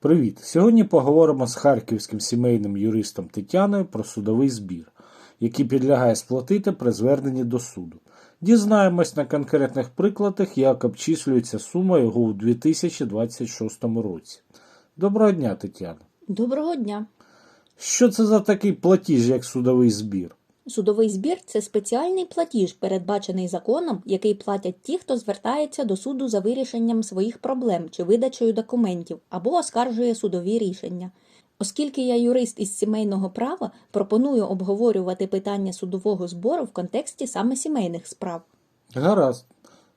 Привіт! Сьогодні поговоримо з харківським сімейним юристом Тетяною про судовий збір, який підлягає сплатити при зверненні до суду. Дізнаємось на конкретних прикладах, як обчислюється сума його у 2026 році. Доброго дня, Тетяна. Доброго дня. Що це за такий платіж, як судовий збір? Судовий збір це спеціальний платіж, передбачений законом, який платять ті, хто звертається до суду за вирішенням своїх проблем чи видачею документів або оскаржує судові рішення. Оскільки я юрист із сімейного права, пропоную обговорювати питання судового збору в контексті саме сімейних справ. Гаразд.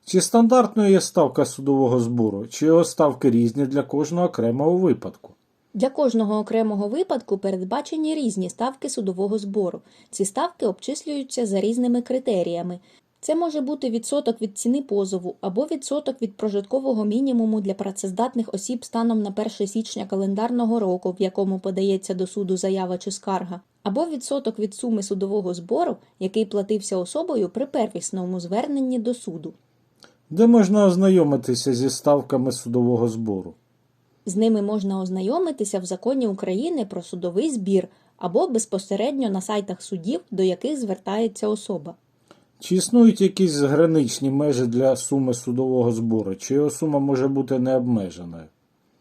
Чи стандартною є ставка судового збору, чи його ставки різні для кожного окремого випадку? Для кожного окремого випадку передбачені різні ставки судового збору. Ці ставки обчислюються за різними критеріями. Це може бути відсоток від ціни позову або відсоток від прожиткового мінімуму для працездатних осіб станом на 1 січня календарного року, в якому подається до суду заява чи скарга, або відсоток від суми судового збору, який платився особою при первісному зверненні до суду. Де можна ознайомитися зі ставками судового збору? З ними можна ознайомитися в законі України про судовий збір або безпосередньо на сайтах судів, до яких звертається особа. Чи існують якісь граничні межі для суми судового збору, чи його сума може бути необмеженою?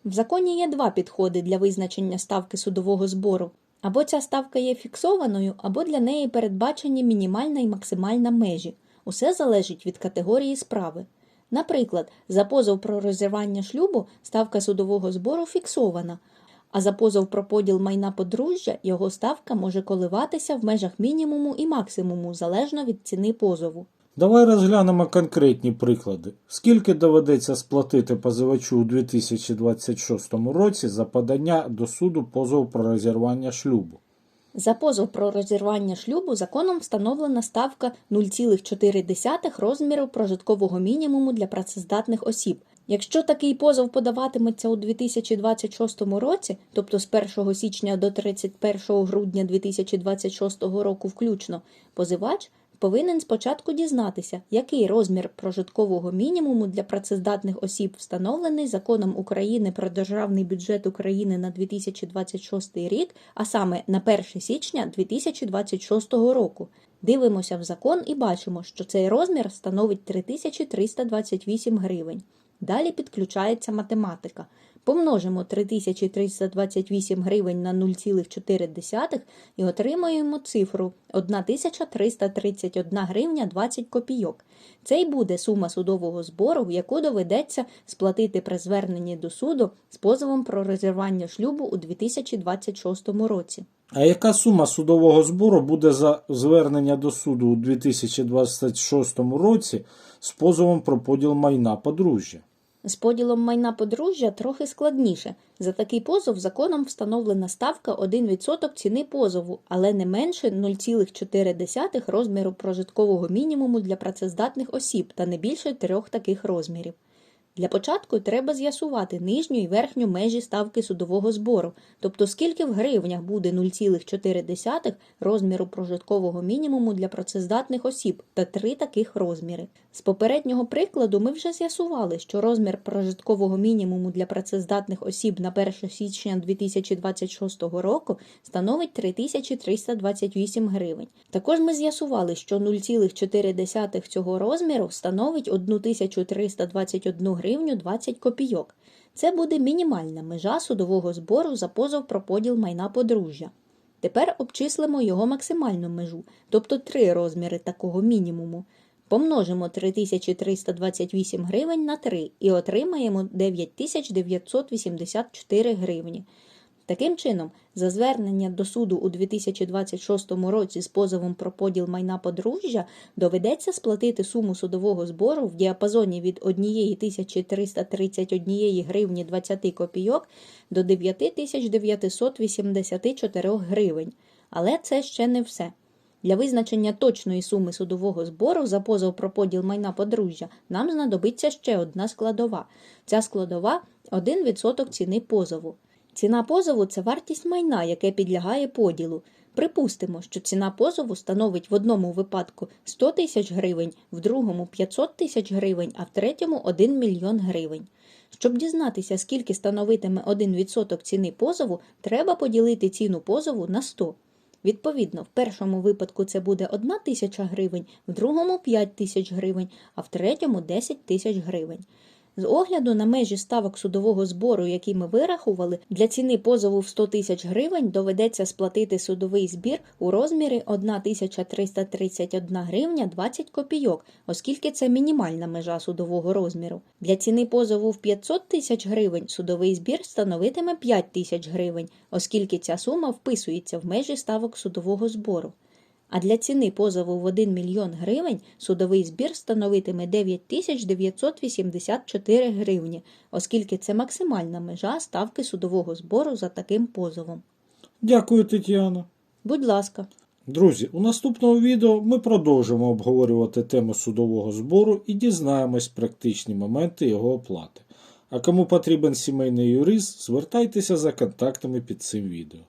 В законі є два підходи для визначення ставки судового збору. Або ця ставка є фіксованою, або для неї передбачені мінімальна і максимальна межі. Усе залежить від категорії справи. Наприклад, за позов про розірвання шлюбу ставка судового збору фіксована, а за позов про поділ майна подружжя його ставка може коливатися в межах мінімуму і максимуму залежно від ціни позову. Давай розглянемо конкретні приклади. Скільки доведеться сплатити позивачу у 2026 році за подання до суду позову про розірвання шлюбу? За позов про розірвання шлюбу законом встановлена ставка 0,4 розміру прожиткового мінімуму для працездатних осіб. Якщо такий позов подаватиметься у 2026 році, тобто з 1 січня до 31 грудня 2026 року включно, позивач повинен спочатку дізнатися, який розмір прожиткового мінімуму для працездатних осіб встановлений законом України про державний бюджет України на 2026 рік, а саме на 1 січня 2026 року. Дивимося в закон і бачимо, що цей розмір становить 3328 гривень. Далі підключається математика. Помножимо 3328 гривень на 0,4 і отримаємо цифру 1331 гривня 20 копійок. Це й буде сума судового збору, яку доведеться сплатити при зверненні до суду з позовом про розірвання шлюбу у 2026 році. А яка сума судового збору буде за звернення до суду у 2026 році з позовом про поділ майна подружжя? З поділом майна подружжя трохи складніше. За такий позов законом встановлена ставка 1% ціни позову, але не менше 0,4 розміру прожиткового мінімуму для працездатних осіб та не більше трьох таких розмірів. Для початку треба з'ясувати нижню і верхню межі ставки судового збору, тобто скільки в гривнях буде 0,4 розміру прожиткового мінімуму для працездатних осіб та три таких розміри. З попереднього прикладу ми вже з'ясували, що розмір прожиткового мінімуму для працездатних осіб на 1 січня 2026 року становить 3328 гривень. Також ми з'ясували, що 0,4 цього розміру становить 1321 гривню 20 копійок. Це буде мінімальна межа судового збору за позов про поділ майна подружжя. Тепер обчислимо його максимальну межу, тобто три розміри такого мінімуму. Помножимо 3328 гривень на 3 і отримаємо 9984 гривні. Таким чином, за звернення до суду у 2026 році з позовом про поділ майна подружжя доведеться сплатити суму судового збору в діапазоні від 1331 гривні 20 копійок до 9984 гривень. Але це ще не все. Для визначення точної суми судового збору за позов про поділ майна подружжя нам знадобиться ще одна складова. Ця складова 1% ціни позову. Ціна позову це вартість майна, яке підлягає поділу. Припустимо, що ціна позову становить в одному випадку 100 тисяч гривень, в другому 500 тисяч гривень, а в третьому 1 мільйон гривень. Щоб дізнатися, скільки становитиме 1% ціни позову, треба поділити ціну позову на 100. Відповідно, в першому випадку це буде 1 тисяча гривень, в другому 5 тисяч гривень, а в третьому 10 тисяч гривень. З огляду на межі ставок судового збору, які ми вирахували, для ціни позову в 100 тисяч гривень доведеться сплатити судовий збір у розмірі 1331 гривня 20 копійок, оскільки це мінімальна межа судового розміру. Для ціни позову в 500 тисяч гривень судовий збір становитиме 5 тисяч гривень, оскільки ця сума вписується в межі ставок судового збору. А для ціни позову в 1 мільйон гривень судовий збір становитиме 9984 гривні, оскільки це максимальна межа ставки судового збору за таким позовом. Дякую, Тетяно. Будь ласка. Друзі, у наступному відео ми продовжимо обговорювати тему судового збору і дізнаємось практичні моменти його оплати. А кому потрібен сімейний юрист, звертайтеся за контактами під цим відео.